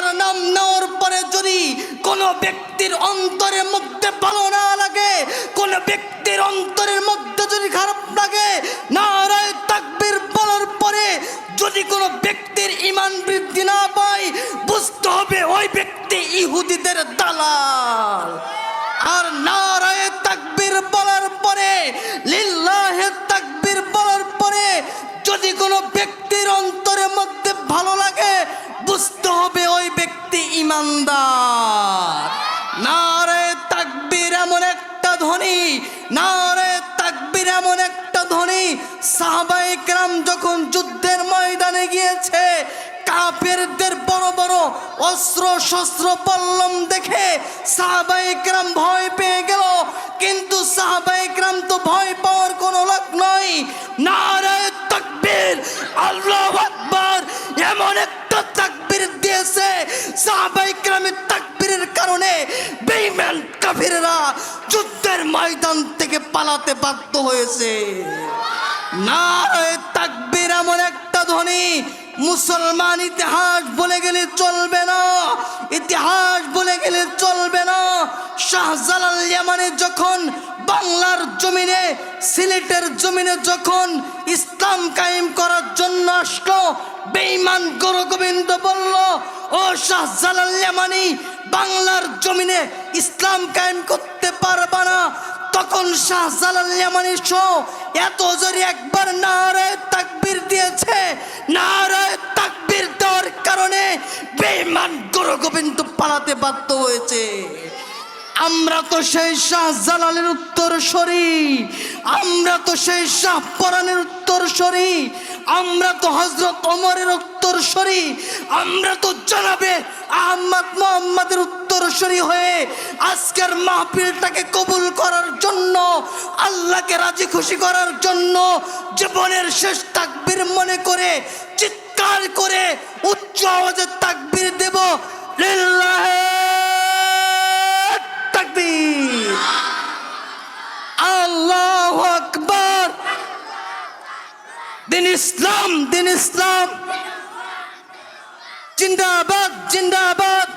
আল্লাহর নাম নেওয়ার পরে যদি কোনো ব্যক্তির অন্তরের মধ্যে ভালো না লাগে, কোনো ব্যক্তির অন্তরের মধ্যে যদি খারাপ লাগে, নারায় তাকবীর বলার পরে যদি কোনো ব্যক্তির ইমান বৃদ্ধি না পায়, বুঝতে হবে ওই ব্যক্তি ইহুদিদের দালাল। আর নারায় তাকবির বলার পরে, লিল্লাহে তাকবির বলার পরে যদি কোনো ব্যক্তির অন্তরের মধ্যে ভালো লাগে, বুঝতে ইমানদার নারে তাকবীর এমন একটা ধ্বনি, নারে তাকবীর এমন একটা ধ্বনি। সাহাবাই কেরাম যখন যুদ্ধের ময়দানে গিয়েছে, কাফেরদের বড় বড় অস্ত্র শস্ত্র পল্লম দেখে সাহাবাইকরাম ভয় পেয়ে গেল। কিন্তু সাহাবাইকরাম তো ভয় পাওয়ার কোনো লোক নয়। নারায় তাকবীর, আল্লাহু আকবার, এমন একটা সাহাবাইকরামের তাকবীরের কারণে বেঈমান কাফিরেরা যুদ্ধের ময়দান থেকে পালাতে বাধ্য হয়েছে। না, তাকবীর এমন একটা ধ্বনি মুসলমান ইতিহাস বলে গেলে চলবে না, ইতিহাস বলে গেলে চলবে না। শাহজালাল ইয়ামানে যখন বাংলার জমিনে, সিলেটের জমিনে যখন ইসলাম কায়েম করার জন্য আসলো, বেঈমান গুরু গোবিন্দ বলল, ও শাহজালাল ইয়ামানি, বাংলার জমিনে ইসলাম কায়েম করতে পারবা না তখন শাহজালাল ইয়ামানি শো এত জোরে একবার নারায় তাকবির দিয়েছে নারায় তাকবির দেওয়ার কারণে বেমান গুরু গোবিন্দ পালাতে বাধ্য হয়েছে। আমরা তো সেই শাহজালালের উত্তর সরি। আমরা তো সেই শাহ পরাণের উত্তর সরি। আমরা তো হজরত ওমরের উত্তর সরি। আমরা তো জানাবে আহমদ মোহাম্মদের উত্তর সরি হয়ে আজকের মাহফিলটাকে কবুল করার জন্য, আল্লাহকে রাজি খুশি করার জন্য জীবনের শেষ তাকবীর মনে করে, চিৎকার করে উচ্চ আওয়াজে তাকবীর দেব। লিল্লাহে তাকবীর আল্লাহ আকবার দিন ইসলাম দিন ইসলাম জিন্দাবাদ জিন্দাবাদ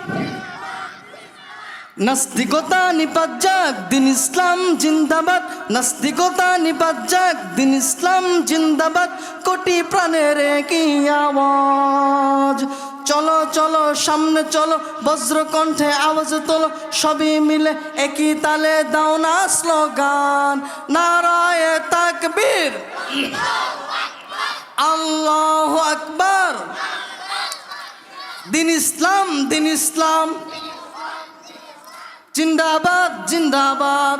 নাস্তিকতা নিপাত যাক দিন ইসলাম জিন্দাবাদ নাস্তিকতা নিপাত যাক দিন ইসলাম জিন্দাবাদ কোটি প্রাণের কি আওয়াজ চলো চলো, সামনে চলো বজ্র কণ্ঠে আওয়াজ তোলো, সবই মিলে একই তালে দাও না স্লোগান। নারায় তাকবীর। আল্লাহ আকবার। দিন ইসলাম দিন ইসলাম। জিন্দাবাদ জিন্দাবাদ।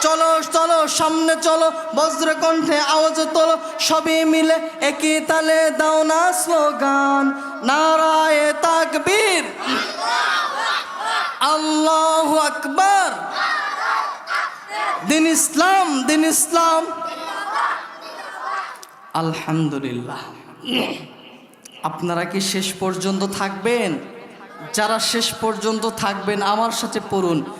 চলো চলো, সামনে চলো, বজ্রকণ্ঠে আওয়াজ তোলো, সবই মিলে একই তালে দাও না স্লোগান। নারায় তাকবীর। আল্লাহ আকবার। দিন ইসলাম দিন ইসলাম। আলহামদুলিল্লাহ। আপনারা কি শেষ পর্যন্ত থাকবেন? যারা শেষ পর্যন্ত থাকবেন, আমার সাথে পড়ুন।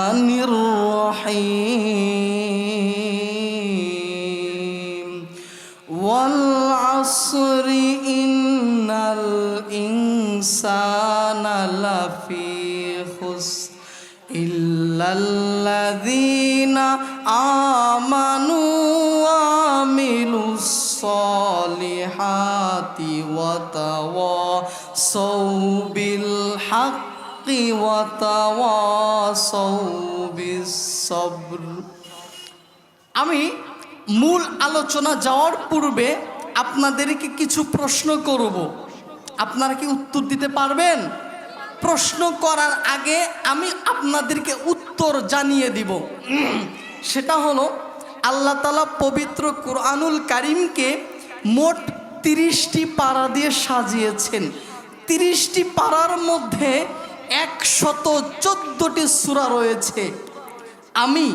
وتواصوا بالحق وتواصوا بالصبر আমি মূল আলোচনা যাওয়ার পূর্বে আপনাদেরকে কিছু প্রশ্ন করব আপনারা কি উত্তর দিতে পারবেন প্রশ্ন করার আগে আমি আপনাদেরকে উত্তর জানিয়ে দিব উম, সেটা হলো আল্লাহ তালা পবিত্র কোরআনুল কারিমকে মোট তিরিশটি পাড়া দিয়ে সাজিয়েছেন। তিরিশটি পাড়ার মধ্যে একশত চোদ্দোটি সূরা রয়েছে। আমি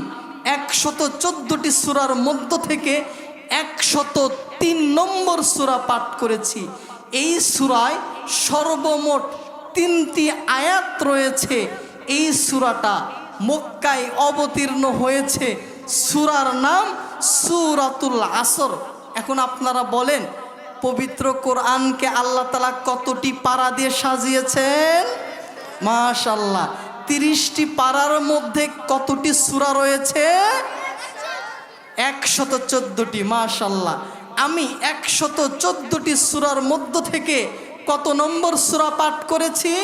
একশত চোদ্দোটি সুরার মধ্য থেকে একশত তিন নম্বর সুরা পাঠ করেছি। এই সুরায় সর্বমোট তিনটি আয়াত রয়েছে। এই সুরাটা মক্কায় অবতীর্ণ হয়েছে। সুরার নাম সুরাতুল আসর। এখন আপনারা বলেন পবিত্র কোরআনকে আল্লাহ তালা কতটি পাড়া দিয়ে সাজিয়েছেন? মাশাল্লাহ তিরিশটি পাড়ার মধ্যে কতটি সূরা রয়েছে? একশত চোদ্দটি মাশাল্লাহ আমি একশত চোদ্দটি সূরার মধ্য থেকে কত নম্বর সূরা পাঠ করেছি?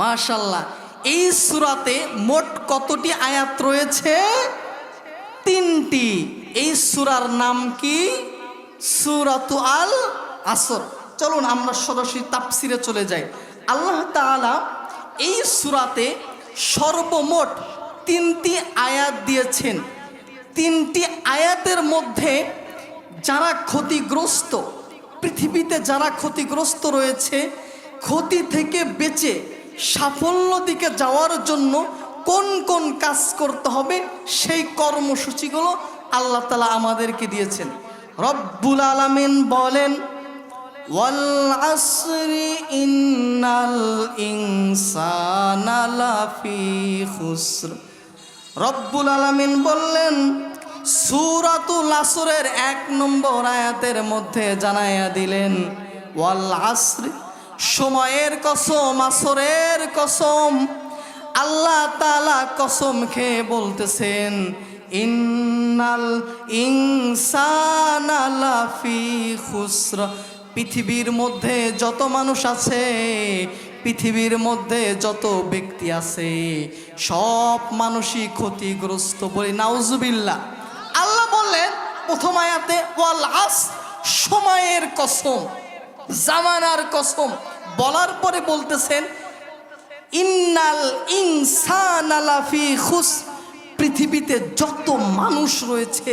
মাশাল্লাহ এই সূরাতে মোট কতটি আয়াত রয়েছে? তিনটি। এই সূরার নাম কি? সুরাতু আল আসর। চলুন আমরা সরাসরি তাফসিরে চলে যাই। আল্লাহ তাআলা এই সুরাতে সর্বমোট তিনটি আয়াত দিয়েছেন। তিনটি আয়াতের মধ্যে যারা ক্ষতিগ্রস্ত, পৃথিবীতে যারা ক্ষতিগ্রস্ত রয়েছে, ক্ষতি থেকে বেঁচে সাফল্য দিকে যাওয়ার জন্য কোন কোন কাজ করতে হবে, সেই কর্মসূচিগুলো আল্লাহ তালা আমাদেরকে দিয়েছেন। রব্বুল আলামিন বলেন, ওয়াল আসরি ইন্নাল ইনসানা লাফি খুসর। রব্বুল আলামিন বললেন, সূরাতুল আসরের এক নম্বর আয়াতের মধ্যে জানাইয়া দিলেন, ওয়াল আসরি, সময়ের কসম, আসরের কসম, আল্লাহ তাআলা কসম খেয়ে বলতেছেন ইন্নাল ইনসানা লাফি খুসর। পৃথিবীর মধ্যে যত মানুষ আছে, পৃথিবীর মধ্যে যত ব্যক্তি আছে, সব মানুষই ক্ষতিগ্রস্ত বলে নাউজুবিল্লা আল্লাহ বললেন, প্রথম আয়াতে, ওয়াল আস, সময়ের কসম, জামানার কসম। বলার পরে বলতেছেন, ইন্নাল ইনসান আলাফি খুস পৃথিবীতে যত মানুষ রয়েছে,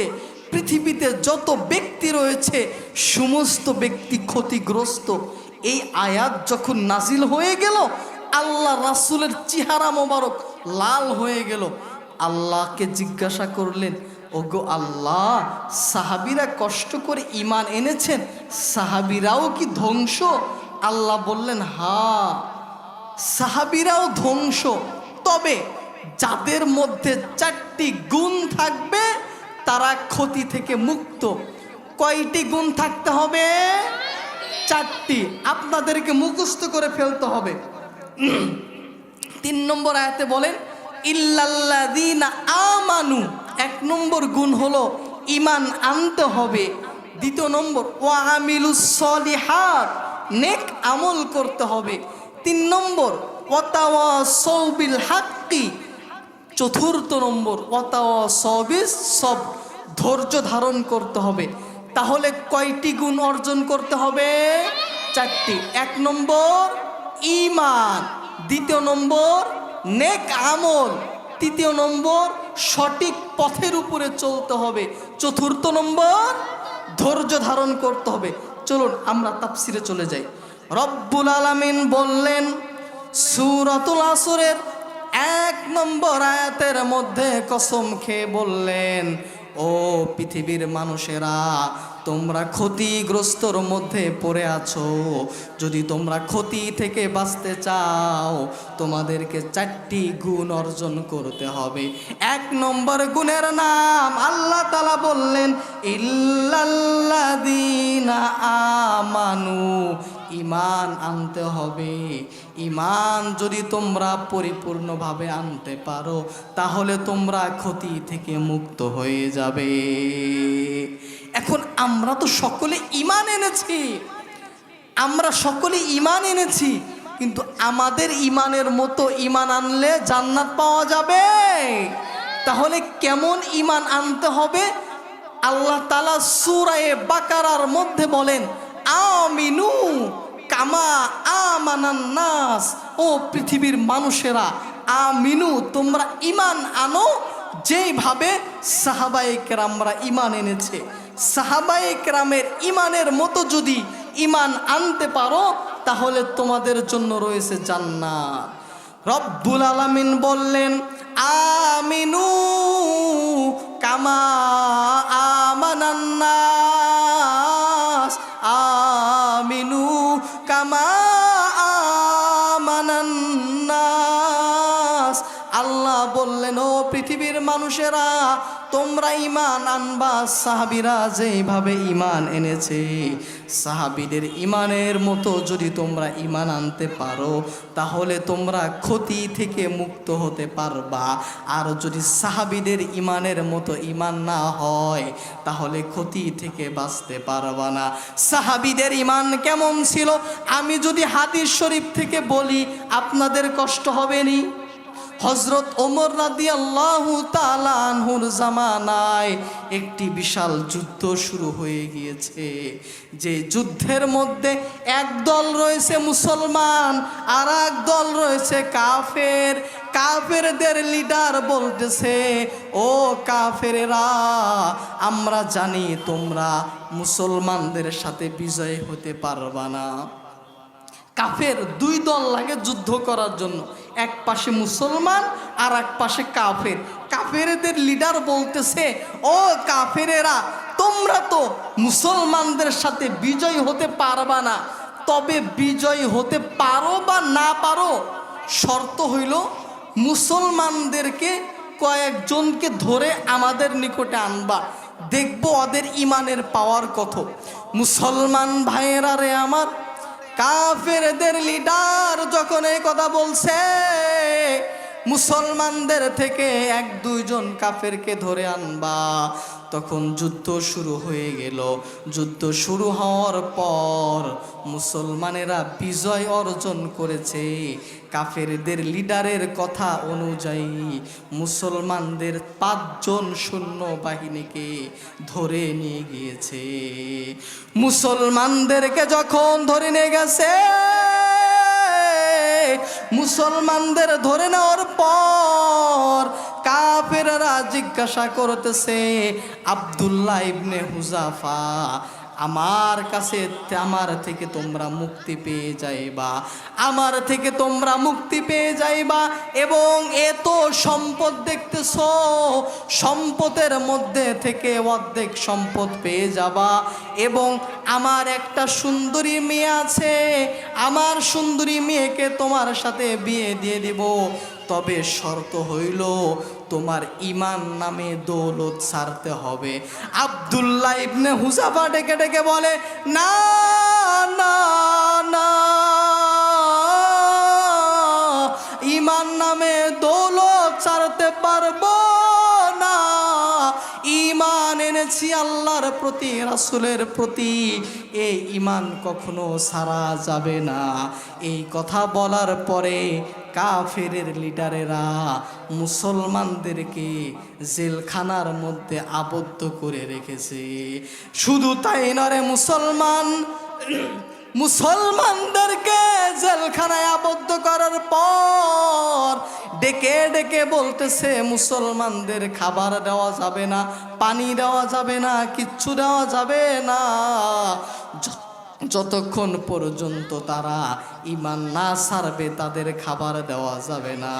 পৃথিবীতে যত ব্যক্তি রয়েছে, সমস্ত ব্যক্তি ক্ষতিগ্রস্ত। এই আয়াত যখন নাজিল হয়ে গেল, আল্লাহ রাসুলের চেহারা মোবারক লাল হয়ে গেল। আল্লাহকে জিজ্ঞাসা করলেন, ওগো আল্লাহ, সাহাবিরা কষ্ট করে ইমান এনেছেন, সাহাবিরাও কি ধ্বংস? আল্লাহ বললেন হা সাহাবিরাও ধ্বংস। তবে যাদের মধ্যে চারটি গুণ থাকবে, তারা ক্ষতি থেকে মুক্ত। কয়টি গুণ থাকতে হবে? চারটি। আপনাদেরকে মুখস্থ করে ফেলতে হবে। তিন নম্বর আয়াতে বলেন, ইল্লাল্লাযীনা আমানু। এক নম্বর গুণ হলো, ইমান আনতে হবে। দ্বিতীয় নম্বর, ওয়া আমিলুস সলিহাত। নেক আমল করতে হবে। তিন নম্বর ওয়াতাওয়া সৌবিল হাক্কি। চতুর্থ নম্বর সবিস, সব ধৈর্য ধারণ করতে হবে। তাহলে কয়টি গুণ অর্জন করতে হবে? চারটি। এক নম্বর ইমান দ্বিতীয় নম্বর, নেক আমল। তৃতীয় নম্বর, সঠিক পথের উপরে চলতে হবে। চতুর্থ নম্বর, ধৈর্য ধারণ করতে হবে। চলুন, আমরা তাপসিরে চলে যাই। রব্বুল আলামিন বললেন, সুরাতুল আসরের এক নম্বর আয়াতের মধ্যে কসম খেয়ে বললেন, ও পৃথিবীর মানুষেরা, তোমরা ক্ষতিগ্রস্তর মধ্যে পড়ে আছো। যদি তোমরা ক্ষতি থেকে বাঁচতে চাও, তোমাদেরকে চারটি গুণ অর্জন করতে হবে। এক নম্বর গুণের নাম আল্লাহ তালা বললেন ইল্লাল্লাদিনা আমানু। ইমান আনতে হবে। ইমান যদি তোমরা পরিপূর্ণভাবে আনতে পারো, তাহলে তোমরা ক্ষতি থেকে মুক্ত হয়ে যাবে। এখন আমরা তো সকলে ইমান এনেছি। আমরা সকলে ইমান এনেছি, কিন্তু আমাদের ইমানের মতো ইমান আনলে জান্নাত পাওয়া যাবে? তাহলে কেমন ইমান আনতে হবে? আল্লাহ তালা সুরায়ে বাকারার মধ্যে বলেন, আমিনু কামা আমানান নাস। ও পৃথিবীর মানুষেরা, আমিনু, তোমরা ইমান আনো। যেইভাবে সাহাবাই কেরামরা ইমান এনেছে। সাহাবাই কেরামের ইমানের মতো যদি ইমান আনতে পারো, তাহলে তোমাদের জন্য রয়েছে জান্নাত। রব্বুল আলামিন বললেন, আমিনু কামা আমানান্নাস মানুষেরা, তোমরা ইমান আনবা। সাহাবিরা যেভাবে ইমান এনেছে, সাহাবিদের ইমানের মতো যদি তোমরা ইমান আনতে পারো, তাহলে তোমরা ক্ষতি থেকে মুক্ত হতে পারবা। আর যদি সাহাবিদের ইমানের মতো ইমান না হয়, তাহলে ক্ষতি থেকে বাঁচতে পারবা না। সাহাবিদের ইমান কেমন ছিল? আমি যদি হাদিস শরীফ থেকে বলি, আপনাদের কষ্ট হবে নি? হজরত ওমর রাদি আল্লাহ তালানহুর জামানায় একটি বিশাল যুদ্ধ শুরু হয়ে গিয়েছে। যে যুদ্ধের মধ্যে এক দল রয়েছে মুসলমান, আর এক দল রয়েছে কাফের। কাফেরদের লিডার বলতেছে, ও কাফেরেরা, আমরা জানি তোমরা মুসলমানদের সাথে বিজয় হতে পারবা না। কাফের দুই দল লাগে যুদ্ধ করার জন্য। এক পাশে মুসলমান আর এক পাশে কাফের। কাফেরদের লিডার বলতেছে, ও কাফেরেরা, তোমরা তো মুসলমানদের সাথে বিজয় হতে পারবা না। তবে বিজয় হতে পারো বা না পারো, শর্ত হইল মুসলমানদেরকে কয়েকজনকে ধরে আমাদের নিকটে আনবা। দেখব ওদের ইমানের পাওয়ার কত। মুসলমান ভাইয়েরা রে আমার কাফেরদের লিডার যখন এই কথা বলছে, মুসলমানদের থেকে এক দুইজন কাফেরকে ধরে আনবা। তখন যুদ্ধ শুরু হয়ে গেল। যুদ্ধ শুরু হওয়ার পর মুসলমানেরা বিজয় অর্জন করেছে। কাফেরদের লিডারের কথা অনুযায়ী মুসলমানদের পাঁচজন সৈন্য বাহিনীকে ধরে নিয়ে গিয়েছে। মুসলমানদেরকে যখন ধরে নিয়ে গেছে, মুসলমানদের ধরে নেওয়ার পর কাফেররা জিজ্ঞাসা করতেছে, আবদুল্লাহ ইবনে হুজাফা আমার কাছে আমার থেকে তোমরা মুক্তি পেয়ে যাইবা। আমার থেকে তোমরা মুক্তি পেয়ে যাইবা এবং এত সম্পদ দেখতেছ, সম্পদের মধ্যে থেকে অর্ধেক সম্পদ পেয়ে যাবা এবং আমার একটা সুন্দরী মেয়ে আছে, আমার সুন্দরী মেয়েকে তোমার সাথে বিয়ে দিয়ে দিব। তবে শর্ত হইল, তোমার ইমান নামে দৌলত ছাড়তে হবে। আবদুল্লাহ ইবনে হুসাফা ডেকে ডেকে বলে, না না না ইমান নামে এনেছি আল্লাহর প্রতি, রাসুলের প্রতি এই ইমান কখনো সারা যাবে না। এই কথা বলার পরে কাফেরের লিডারেরা মুসলমানদেরকে জেলখানার মধ্যে আবদ্ধ করে রেখেছে। শুধু তাই নরে মুসলমান মুসলমানদেরকে জেলখানায় আবদ্ধ করার পর ডেকে ডেকে বলতেছে, মুসলমানদের খাবার দেওয়া যাবে না, পানি দেওয়া যাবে না, কিচ্ছু দেওয়া যাবে না। যতক্ষণ পর্যন্ত তারা ইমান না সারবে, তাদের খাবার দেওয়া যাবে না।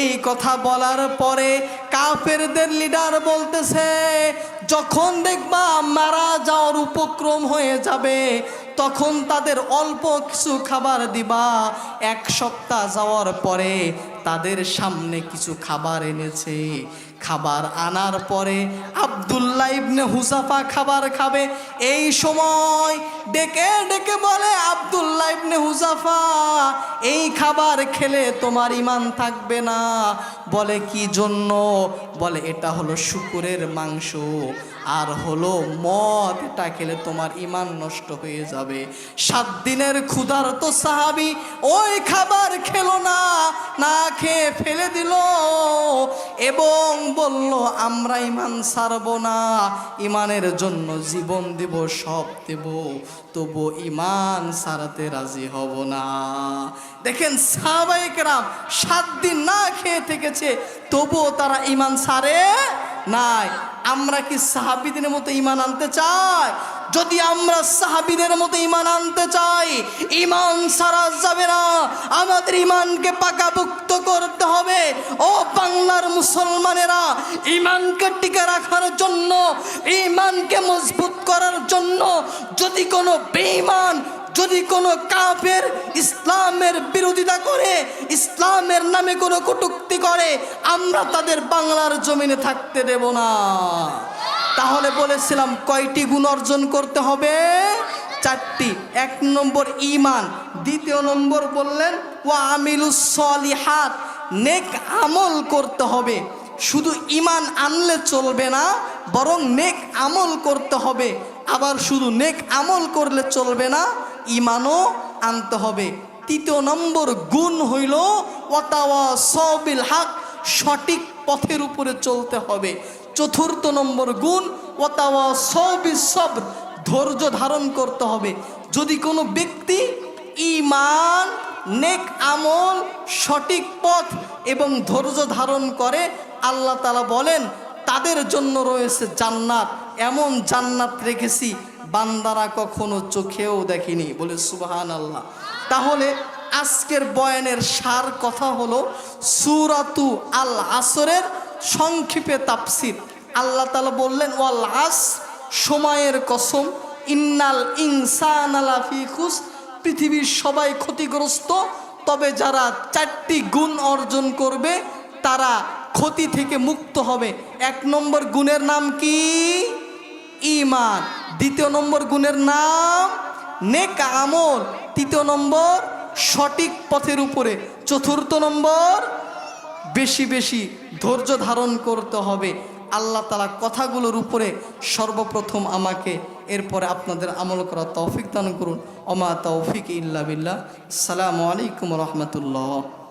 এই কথা বলার পরে কাফেরদের লিডার বলতেছে, যখন দেখবা মারা যাওয়ার উপক্রম হয়ে যাবে, তখন তাদের অল্প কিছু খাবার দিবা। এক সপ্তাহ যাওয়ার পরে তাদের সামনে কিছু খাবার এনেছে। খাবার আনার পরে আবদুল্লাহ ইবনে হুসাফা খাবার খাবে। এই সময় ডেকে ডেকে বলে, আবদুল্লাহ ইবনে হুসাফা, এই খাবার খেলে তোমার ইমান থাকবে না। বলে, কি জন্য বলে, এটা হলো শুকুরের মাংস, আর হলো মদ, এটা খেলে তোমার ইমান নষ্ট হয়ে যাবে। সাত দিনের ক্ষুধার তো সাহাবি ওই খাবার খেলো না না খেয়ে ফেলে দিল এবং বলল, আমরা ইমান ছাড়বো না ইমানের জন্য জীবন দেব, সব দেব। তবু ইমান সারাতে রাজি হব না। দেখেন সাহাবাইকরাম সাত দিন না খেয়ে থেকেছে, তবুও তারা ইমান সারে নাই। আমরা কি সাহাবিদের মতো ইমান আনতে চাই? যদি আমরা সাহাবিদের মতো ইমান আনতে চাই ইমান সারা যাবে না। আমাদের ইমানকে পাকাভুক্ত করতে হবে। ও বাংলার মুসলমানেরা ইমানকে টিকে রাখার জন্য ইমানকে মজবুত করার জন্য যদি কোনো বেঈমান যদি কোনো কাফের ইসলামের বিরোধিতা করে, ইসলামের নামে কোনো কটুক্তি করে, আমরা তাদের বাংলার জমিনে থাকতে দেব না। তাহলে বলেছিলাম কয়টি গুণ অর্জন করতে হবে? চারটি। এক নম্বর ইমান দ্বিতীয় নম্বর বললেন ও আমিলুস সলিহাত নেক আমল করতে হবে। শুধু ইমান আনলে চলবে না, বরং নেক আমল করতে হবে। আবার শুধু নেক আমল করলে চলবে না ইমানও আনতে হবে। তৃতীয় নম্বর গুণ হইল ওয়াতাওয়া সবিল হাক, সঠিক পথের উপরে চলতে হবে। চতুর্থ নম্বর গুণ ওয়াতাওয়া সবিল সব ধৈর্য ধারণ করতে হবে। যদি কোনো ব্যক্তি ইমান নেক আমল, সঠিক পথ এবং ধৈর্য ধারণ করে, আল্লাহ তালা বলেন, তাদের জন্য রয়েছে জান্নাত। এমন জান্নাত রেখেছি বান্দারা কখনো চোখেও দেখেনি। বলে সুবাহান আল্লাহ তাহলে আজকের বয়ানের সার কথা হলো সুরাতু আল আসরের সংক্ষেপে তাপসির আল্লাহ তালা বললেন ওয়াল আস সময়ের কসম, ইন্নাল ইনসান আলাফি খুস পৃথিবীর সবাই ক্ষতিগ্রস্ত, তবে যারা চারটি গুণ অর্জন করবে, তারা ক্ষতি থেকে মুক্ত হবে। এক নম্বর গুণের নাম কি? ইমান দ্বিতীয় নম্বর গুণের নাম, নেক আমল। তৃতীয় নম্বর, সঠিক পথের উপরে। চতুর্থ নম্বর, বেশি বেশি ধৈর্য ধারণ করতে হবে। আল্লাহ তালা কথাগুলোর উপরে সর্বপ্রথম আমাকে এরপরে আপনাদের আমল করা তৌফিক দান করুন। অমা তৌফিক ইল্লা বিল্লাহ। সালামু আলাইকুম রহমতুল্লাহ।